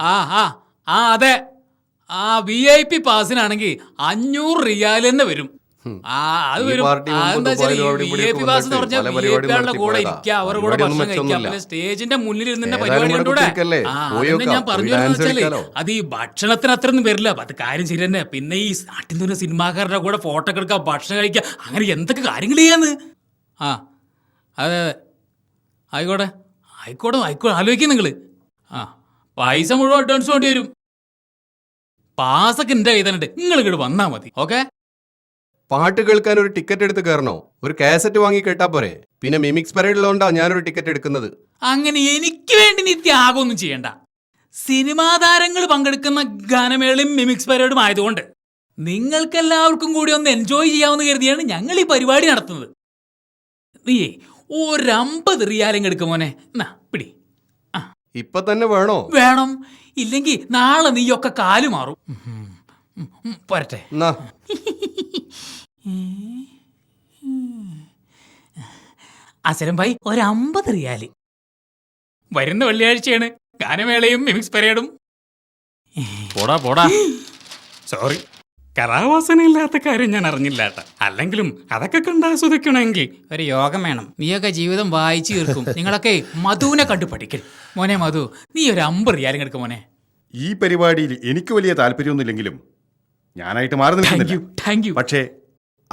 ആ ആ ആ അതെ. ആ വി ഐ പി പാസിനാണെങ്കിൽ അഞ്ഞൂറ് റിയാൽ തന്നെ വരും ആ അത് വരും. അതെന്താ വി ഐ പി പാസ് എന്ന് പറഞ്ഞാൽ വി ഐ പികളുടെ കൂടെ ഇരിക്കുക അവരുടെ കൂടെ ഭക്ഷണം കഴിക്കാം. പിന്നെ സ്റ്റേജിന്റെ മുന്നിൽ ഇരുന്നിട്ട് പരിപാടി കണ്ടൂടെ ഞാൻ പറഞ്ഞു വെച്ചാലേ? അത് ഈ ഭക്ഷണത്തിന് അത്രയൊന്നും വരില്ല. അത് കാര്യം ശരി തന്നെ പിന്നെ ഈ നാട്ടിൽ നിന്ന് സിനിമാക്കാരുടെ കൂടെ ഫോട്ടോ ഒക്കെ എടുക്കുക ഭക്ഷണം കഴിക്കുക അങ്ങനെ എന്തൊക്കെ കാര്യങ്ങൾ ചെയ്യാന്ന്? ആ അതെ അതെ. ആയിക്കോട്ടെ. ആയിക്കോട്ടെ ആയിക്കോട്ടെ. ആലോചിക്കും നിങ്ങൾ ആ. പൈസ മുഴുവൻ അഡ്വാൻസ് വേണ്ടി വരും. പാസൊക്കെ എന്റെ കയ്യിൽ തന്നെ നിങ്ങൾ ഇങ്ങോട്ട് വന്നാ മതി. ഓക്കെ? പാട്ട് കേൾക്കാൻ ഒരു ടിക്കറ്റ് എടുത്ത് കയറണോ ഒരു കാസറ്റ് വാങ്ങി കേട്ടാ പോരെ. പിന്നെ മിമിക്സ് പരേഡിലുകൊണ്ടാ ഞാനൊരു ടിക്കറ്റ് എടുക്കുന്നത്. അങ്ങനെ എനിക്ക് വേണ്ടി നീ ത്യാഗമൊന്നും ചെയ്യണ്ട. സിനിമാ താരങ്ങൾ പങ്കെടുക്കുന്ന ഗാനമേളയും മിമിക്സ് പരേഡും ആയതുകൊണ്ട് നിങ്ങൾക്കെല്ലാവർക്കും കൂടി ഒന്ന് എൻജോയ് ചെയ്യാമെന്ന് കരുതിയാണ് ഞങ്ങൾ ഈ പരിപാടി നടത്തുന്നത്. നീയേ ഒരമ്പത് റിയാലും എടുക്കും മോനെ. എന്നാ പിടി. ഇപ്പൊ തന്നെ വേണോ? വേണം. ഇല്ലെങ്കിൽ നാളെ നീയൊക്കെ കാലു മാറും. പോരട്ടെ എന്നാ. അസരം ഭായി ഒരമ്പത് റിയാൽ. വരുന്ന വെള്ളിയാഴ്ചയാണ്. ഗാനമേളയും മിമിക്സ് പരേഡും. പോടാ പോടാ. സോറി കലാവാസനയില്ലാത്ത കാര്യം ഞാൻ അറിഞ്ഞില്ല ഏട്ടാ. അല്ലെങ്കിലും അതൊക്കെ കണ്ട് ആസ്വദിക്കണമെങ്കിൽ. ഒരു യോഗം വേണം. നീയൊക്കെ ജീവിതം വായിച്ചു തീർക്കും. നിങ്ങളൊക്കെ മധുവിനെ കണ്ടു പഠിക്കൽ. മോനെ മധു നീ ഒരു അമ്പത് റിയാലും എടുക്കും മോനെ. ഈ പരിപാടിയിൽ എനിക്ക് വലിയ താല്പര്യമൊന്നുമില്ലെങ്കിലും ഞാനായിട്ട് മാറി താങ്ക് യു നിൽക്കുന്നില്ല താങ്ക് യു പക്ഷേ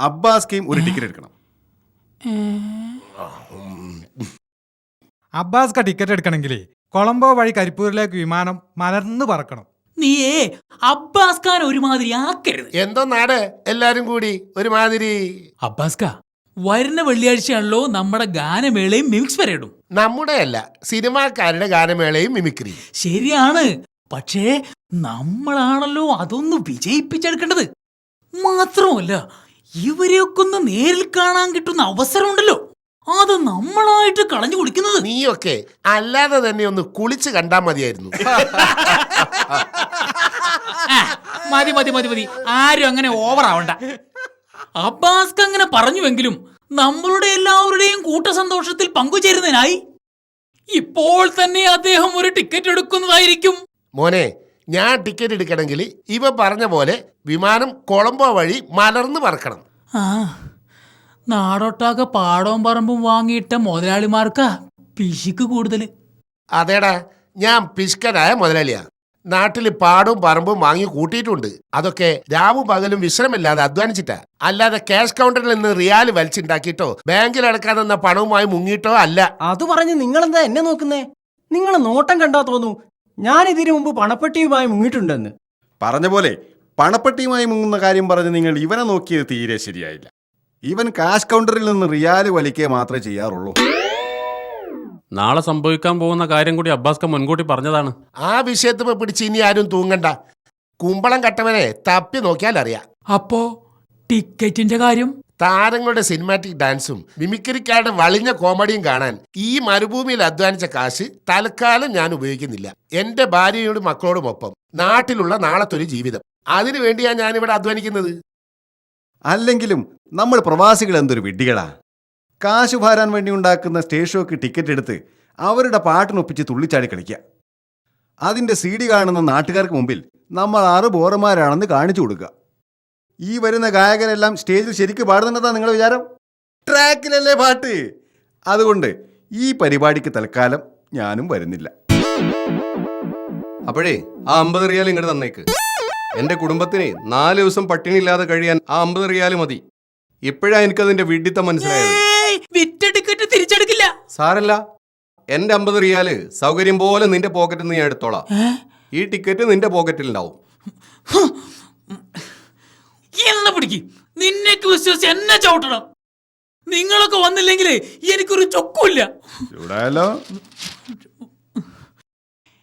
അബ്ബാസ്കയും ഒരു ടിക്കറ്റ് എടുക്കണം. അബ്ബാസ്ക ടിക്കറ്റ് എടുക്കണമെങ്കിൽ കൊളംബോ വഴി കരിപ്പൂരിലേക്ക് വിമാനം മലർന്നു പറക്കണം. നീയേ അബ്ബാസ് ഖാൻ ഒരുമാതിരി ആക്കരുത്. എന്തോ നാട്? എല്ലാരും കൂടി ഒരുമാതിരി. അബ്ബാസ് ഖാ വരുന്ന വെള്ളിയാഴ്ചയാണല്ലോ നമ്മുടെ ഗാനമേളയും മിമിക്സ് പരേഡും. നമ്മുടെ അല്ല സിനിമാക്കാരുടെ ഗാനമേളയും മിമിക്രി. ശരിയാണ് പക്ഷേ നമ്മളാണല്ലോ അതൊന്ന് വിജയിപ്പിച്ചെടുക്കേണ്ടത്. മാത്രമല്ല ഇവരെയൊക്കെ ഒന്ന് നേരിൽ കാണാൻ കിട്ടുന്ന അവസരമുണ്ടല്ലോ. അത് നമ്മളായിട്ട് കളഞ്ഞു കുടിക്കുന്നത്. നീയൊക്കെ അല്ലാതെ തന്നെ ഒന്ന് കുളിച്ച് കണ്ടാ മതിയായിരുന്നു. മതി മതി മതി മതി. ആരും അങ്ങനെ ഓവർ ആവണ്ട. അബ്ബാസ്ക്ക് അങ്ങനെ പറഞ്ഞുവെങ്കിലും നമ്മളുടെ എല്ലാവരുടെയും കൂട്ടസന്തോഷത്തിൽ പങ്കുചേരുന്നതിനായി ഇപ്പോൾ തന്നെ അദ്ദേഹം ഒരു ടിക്കറ്റ് എടുക്കുന്നതായിരിക്കും. മോനെ ഞാൻ ടിക്കറ്റ് എടുക്കണമെങ്കിൽ ഇവ പറഞ്ഞ പോലെ വിമാനം കൊളംബോ വഴി മലർന്നു പറക്കണം ആ നാടൊട്ടാകെ പാടവും പറമ്പും വാങ്ങിയിട്ട മുതലാളിമാർക്കാ പിശിക്ക് കൂടുതൽ അതേടാ ഞാൻ പിശുക്കനായ മുതലാളിയാ. നാട്ടിൽ പാടും പറമ്പും വാങ്ങി കൂട്ടിയിട്ടുണ്ട്. അതൊക്കെ രാവും പകലും വിശ്രമില്ലാതെ അധ്വാനിച്ചിട്ടാ. അല്ലാതെ ക്യാഷ് കൗണ്ടറിൽ നിന്ന് റിയാൽ വലിച്ചുണ്ടാക്കിയിട്ടോ ബാങ്കിൽ അടക്കാൻ തന്ന പണവുമായി മുങ്ങിയിട്ടോ അല്ല. അത് പറഞ്ഞ് നിങ്ങളെന്താ എന്നെ നോക്കുന്നേ? നിങ്ങൾ നോട്ടം കണ്ടാ തോന്നു. ഞാൻ ഇതിനു മുമ്പ് പണപ്പെട്ടിയുമായി മുങ്ങിയിട്ടുണ്ടെന്ന്. പറഞ്ഞ പോലെ പണപ്പെട്ടിയുമായി മുങ്ങുന്ന കാര്യം പറഞ്ഞ് നിങ്ങൾ ഇവനെ നോക്കിയത് തീരെ ശരിയായില്ല. ഇവൻ കാഷ് കൗണ്ടറിൽ നിന്ന് റിയാൽ വലിക്കുക മാത്രമേ ചെയ്യാറുള്ളൂ. നാളെ സംഭവിക്കാൻ പോകുന്ന കാര്യം കൂടി അബ്ബാസ്ക മുൻകൂട്ടി പറഞ്ഞതാണ്. ആ വിഷയത്ത് പിടിച്ച് ഇനി ആരും തൂങ്ങണ്ട. കുമ്പളം കട്ടവനെ തപ്പി നോക്കിയാൽ അറിയാം. അപ്പോ ടിക്കറ്റിന്റെ കാര്യം? താരങ്ങളുടെ സിനിമാറ്റിക് ഡാൻസും മിമിക്രിക്കാരുടെ വളിഞ്ഞ കോമഡിയും കാണാൻ ഈ മരുഭൂമിയിൽ അധ്വാനിച്ച കാശ് തൽക്കാലം ഞാൻ ഉപയോഗിക്കുന്നില്ല. എന്റെ ഭാര്യയോടും മക്കളോടും ഒപ്പം നാട്ടിലുള്ള നാളത്തൊരു ജീവിതം. അതിനു വേണ്ടിയാണ് ഞാൻ ഇവിടെ അധ്വാനിക്കുന്നത്. അല്ലെങ്കിലും നമ്മൾ പ്രവാസികൾ എന്തൊരു വിഡ്ഢികളാ. കാശ് ഭാരാൻ വേണ്ടി ഉണ്ടാക്കുന്ന സ്റ്റേജ് ഷോക്ക് ടിക്കറ്റ് എടുത്ത് അവരുടെ പാട്ടിനൊപ്പിച്ച് തുള്ളിച്ചാടി കളിക്കുക അതിന്റെ സി ഡി കാണുന്ന നാട്ടുകാർക്ക് മുമ്പിൽ നമ്മൾ ആറ് ബോറന്മാരാണെന്ന് കാണിച്ചു കൊടുക്കുക ഈ വരുന്ന ഗായകരെല്ലാം സ്റ്റേജിൽ ശരിക്കും പാടുന്നുണ്ടെന്നാ നിങ്ങളുടെ വിചാരം? ട്രാക്കിലല്ലേ പാട്ട്? അതുകൊണ്ട് ഈ പരിപാടിക്ക് തൽക്കാലം ഞാനും വരുന്നില്ല. അപ്പോഴേ ആ അമ്പത് റിയാൽ ഇങ്ങോട്ട് തന്നേക്ക്. എന്റെ കുടുംബത്തിന് നാല് ദിവസം പട്ടിണി ഇല്ലാതെ കഴിയാൻ ആ അമ്പത് റിയാൽ മതി. ഇപ്പോഴാ എനിക്കതിന്റെ വിഡിത്തം മനസ്സിലായത്. തിരിച്ചെടുക്കില്ല. സാരല്ല എന്റെ അമ്പത് റിയാൽ സൗകര്യം പോലെ നിന്റെ പോക്കറ്റിൽ നിന്ന് ഞാൻ എടുത്തോളാം. ഈ ടിക്കറ്റ് നിന്റെ പോക്കറ്റിൽ ഉണ്ടാവും എന്നെ പിടിക്കും. നിന്നേക്ക് വിശ്വസിച്ച് എന്നെ ചവിട്ടണം. നിങ്ങളൊക്കെ വന്നില്ലെങ്കിൽ എനിക്കൊരു ചൊക്കുമില്ല.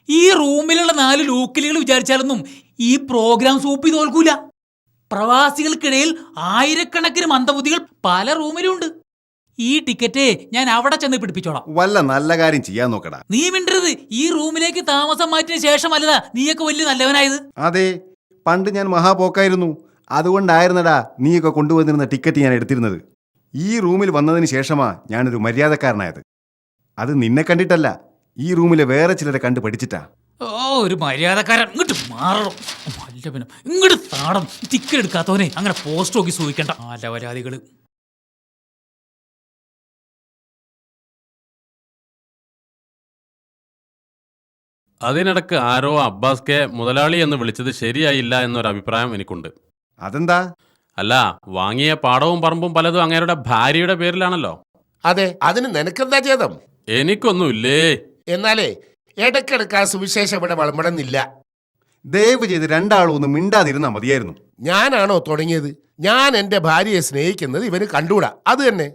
ഈ റൂമിലുള്ള നാല് ലോക്കലുകൾ വിചാരിച്ചാലൊന്നും ഈ പ്രോഗ്രാം സൂപ്പി തോൽക്കൂല പ്രവാസികൾക്കിടയിൽ ആയിരക്കണക്കിന് മന്ദബുദ്ധികൾ പല റൂമിലുണ്ട്. ഈ ടിക്കറ്റ് ഞാൻ അവിടെ ചെന്ന് പിടിപ്പിച്ചോളാം. വല്ല നല്ല കാര്യം ചെയ്യാൻ നോക്കടാ. നീ മിണ്ടരുത്. ഈ റൂമിലേക്ക് താമസം മാറ്റിയ ശേഷം അല്ലതാ നീയൊക്കെ വലിയ നല്ലവനായത്. അതെ പണ്ട് ഞാൻ മഹാപോക്കായിരുന്നു. അതുകൊണ്ടായിരുന്നടാ നീയൊക്കെ കൊണ്ടുവന്നിരുന്ന ടിക്കറ്റ് ഞാൻ എടുത്തിരുന്നത്. ഈ റൂമിൽ വന്നതിന് ശേഷമാ ഞാനൊരു മര്യാദക്കാരനായത്. അത് നിന്നെ കണ്ടിട്ടല്ല ഈ റൂമിലെ വേറെ ചിലരെ കണ്ടു പഠിച്ചിട്ടാ. ഓ ഒരു മര്യാദക്കാരൻ. ഇങ്ങോട്ട് മാറണം. മല്ലവനം. പിന്നെ ഇങ്ങോട്ട് താടം. ടിക്കറ്റ് എടുക്കാത്തവനെ അങ്ങനെ പോസ്റ്റ് നോക്കി സൂഹിക്കണ്ട ആലവരാതികൾ അതിനിടക്ക് ആരോ അബ്ബാസ് കെ മുതലാളി എന്ന് വിളിച്ചത് ശരിയായില്ല എന്നൊരു അഭിപ്രായം എനിക്കുണ്ട്. അതെന്താ? അല്ല വാങ്ങിയ പാടവും പറമ്പും പലതും അങ്ങേരുടെ ഭാര്യയുടെ പേരിലാണല്ലോ. അതെ അതിന് നിനക്കെന്താ ചേതം എനിക്കൊന്നുമില്ലേ? എന്നാലേ ഇടയ്ക്കിടയ്ക്ക് ആ സുവിശേഷം ഇവിടെ വളമ്പടുന്നില്ല ദയവ് ചെയ്ത് രണ്ടാളും ഒന്ന് മിണ്ടാതിരുന്നാ മതിയായിരുന്നു. ഞാനാണോ തുടങ്ങിയത്? ഞാൻ എന്റെ ഭാര്യയെ സ്നേഹിക്കുന്നത് ഇവന് കണ്ടുകൂടാ. അത് തന്നെ.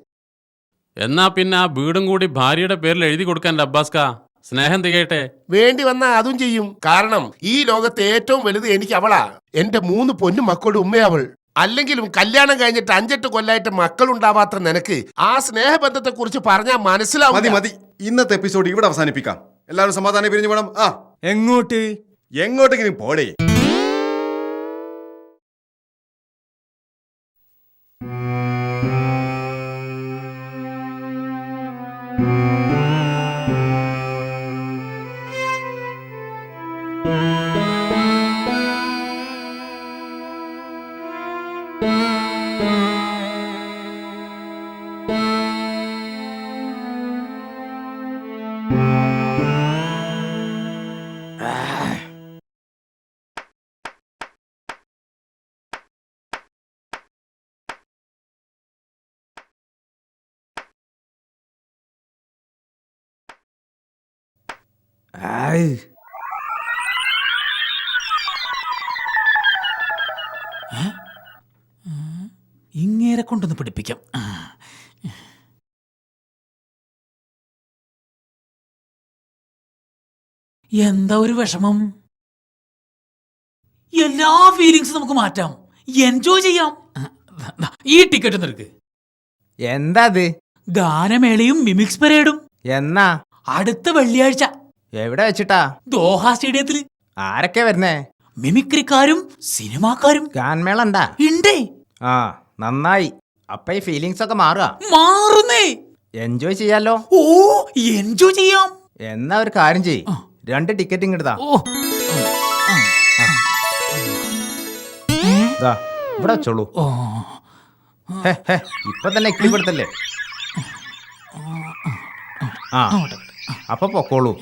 എന്നാ പിന്നെ ആ വീടും കൂടി ഭാര്യയുടെ പേരിൽ എഴുതി കൊടുക്കാൻ അബ്ബാസ്ക? സ്നേഹം തികയട്ടെ. വേണ്ടി വന്നാ അതും ചെയ്യും. കാരണം ഈ ലോകത്തെ ഏറ്റവും വലുത് എനിക്ക് അവളാ. എന്റെ മൂന്ന് പൊന്നു മക്കളുടെ ഉമ്മയവൾ അല്ലെങ്കിലും കല്യാണം കഴിഞ്ഞിട്ട് അഞ്ചെട്ട് കൊല്ലായിട്ട് മക്കളുണ്ടാവാത്ത നിനക്ക് ആ സ്നേഹബന്ധത്തെ കുറിച്ച് പറഞ്ഞാൽ മതി മനസ്സിലാവും മതി. ഇന്നത്തെ എപ്പിസോഡ് ഇവിടെ അവസാനിപ്പിക്കാം. എല്ലാവരും സമാധാനം പിരിഞ്ഞു വേണം ആ. എങ്ങോട്ട്? എങ്ങോട്ടെങ്കിലും പോടേ. ഇങ്ങേരെ കൊണ്ടൊന്ന് പിടിപ്പിക്കാം. എന്താ ഒരു വിഷമം? എല്ലാ ഫീലിങ്സും നമുക്ക് മാറ്റാം. എൻജോയ് ചെയ്യാം. ഈ ടിക്കറ്റ് നിനക്ക് എന്താ അത്? ഗാനമേളയും മിമിക്സ് പരേഡും എന്നാ? അടുത്ത വെള്ളിയാഴ്ച എവിടെ വെച്ചിട്ടാ? ദോഹ സ്റ്റേഡിയത്തിൽ. ആരൊക്കെ വരുന്നേ? മിമിക്രിക്കാരും സിനിമാക്കാരും. ഗാൻമേള ഉണ്ടാ ഇണ്ടേ. ആ നന്നായി. അപ്പൊ ഈ ഫീലിങ്സ് ഒക്കെ മാറുക. മാറുന്നേ. എൻജോയ് ചെയ്യാലോ? ഓ എൻജോയ് ചെയ്യാം. എന്നാ ഒരു കാര്യം ചെയ് രണ്ട് ടിക്കറ്റ് ഇങ്ങോട്ടാ ഓ. ഇവിടെ വെച്ചോളൂ. ഇപ്പൊ തന്നെ ഇക്കിളിപ്പെടുത്തല്ലേ ആ അപ്പൊ പൊക്കോളൂ?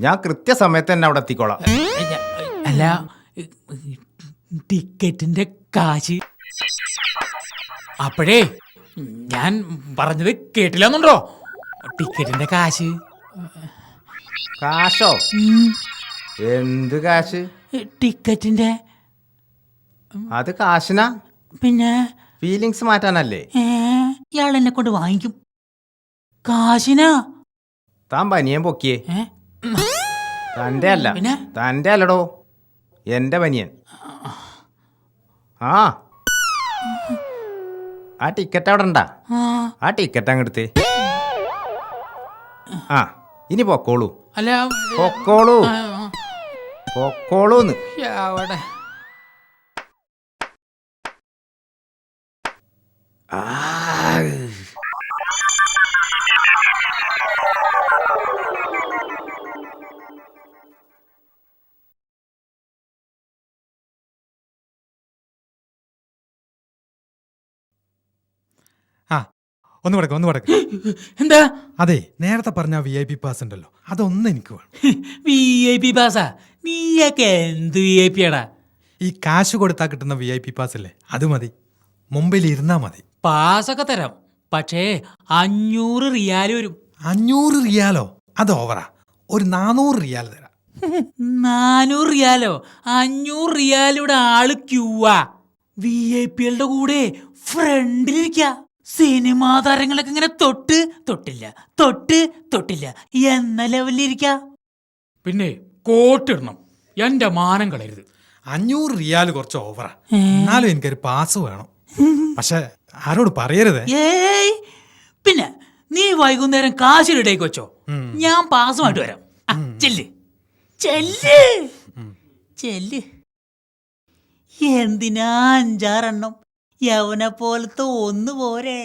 ഞാൻ കൃത്യസമയത്ത് തന്നെ അവിടെ എത്തിക്കോളാം. അല്ല ടിക്കറ്റിന്റെ കാശ്. അപ്പോഴേ ഞാൻ പറഞ്ഞത് കേട്ടില്ലെന്നുണ്ടോ? ടിക്കറ്റിന്റെ കാശ്. കാശോ? എന്ത് കാശ്? ടിക്കറ്റിന്റെ. അത് കാശിനാ? പിന്നെ? ഫീലിങ്സ് മാറ്റാനല്ലേ? ഇയാൾ എന്നെ കൊണ്ട് വാങ്ങിക്കും. കാശിനാ? താൻ പനിയൻ പൊക്കിയേ? തന്റെ അല്ല പിന്നെ? തന്റെ അല്ലടോ എന്റെ പനിയൻ. ആ. ആ ടിക്കറ്റ് അവിടെ ഉണ്ടാ. ആ, ടിക്കറ്റ് അങ്ങെടുത്ത് ആ ഇനി പൊക്കോളൂ. അല്ല പൊക്കോളൂ. പൊക്കോളൂന്ന്. അവിടെ. ഒന്ന് കിടക്ക് ഒന്ന് കിടക്ക് എന്താ? അതെ നേരത്തെ പറഞ്ഞ വി ഐ പി പാസ് ഉണ്ടല്ലോ. അതൊന്നും എനിക്ക് വേണം. വി ഐ പി പാസാ നീയൊക്കെ എന്ത് വി ഐ പി ആടാ? ഈ കാശ് കൊടുത്താൽ കിട്ടുന്ന വി ഐ പി പാസ് അല്ലേ അത് മതി. മുമ്പിൽ ഇരുന്നാ മതി. പാസൊക്കെ തരാം. പക്ഷേ അഞ്ഞൂറ് റിയാൽ വരും. അഞ്ഞൂറ് റിയാലോ? അത് ഓവറാ. ഒരു നാനൂറ് റിയാൽ തരാം. നാനൂറ് റിയാലോ? അഞ്ഞൂറ് റിയാലിവിടെ ആൾ ക്യൂവാ വി ഐ പികളുടെ കൂടെ ഫ്രണ്ടിലിരിക്ക. സിനിമാ താരങ്ങളൊക്കെ ഇങ്ങനെ തൊട്ട് തൊട്ടില്ല തൊട്ട് തൊട്ടില്ല. എന്ന ലെവലിലിരിക്ക. പിന്നെ കോട്ടിടണം. എന്റെ മാനം കളയരുത്. അഞ്ഞൂറ് റിയാൽ കുറച്ച് ഓവറാ എന്നാലും എനിക്കൊരു പാസ് വേണം. പക്ഷെ ആരോട് പറയരുത്. ഏയ്! പിന്നെ നീ വൈകുന്നേരം കാശിലിടേക്ക് വെച്ചോ ഞാൻ പാസുമായിട്ട് വരാം. ആ, ചെല്ല്. ചെല്ല്. ചെല്ല്. എന്തിനാ അഞ്ചാറെണ്ണം? യവനെ പോലത്തെ ഒന്ന് പോരെ!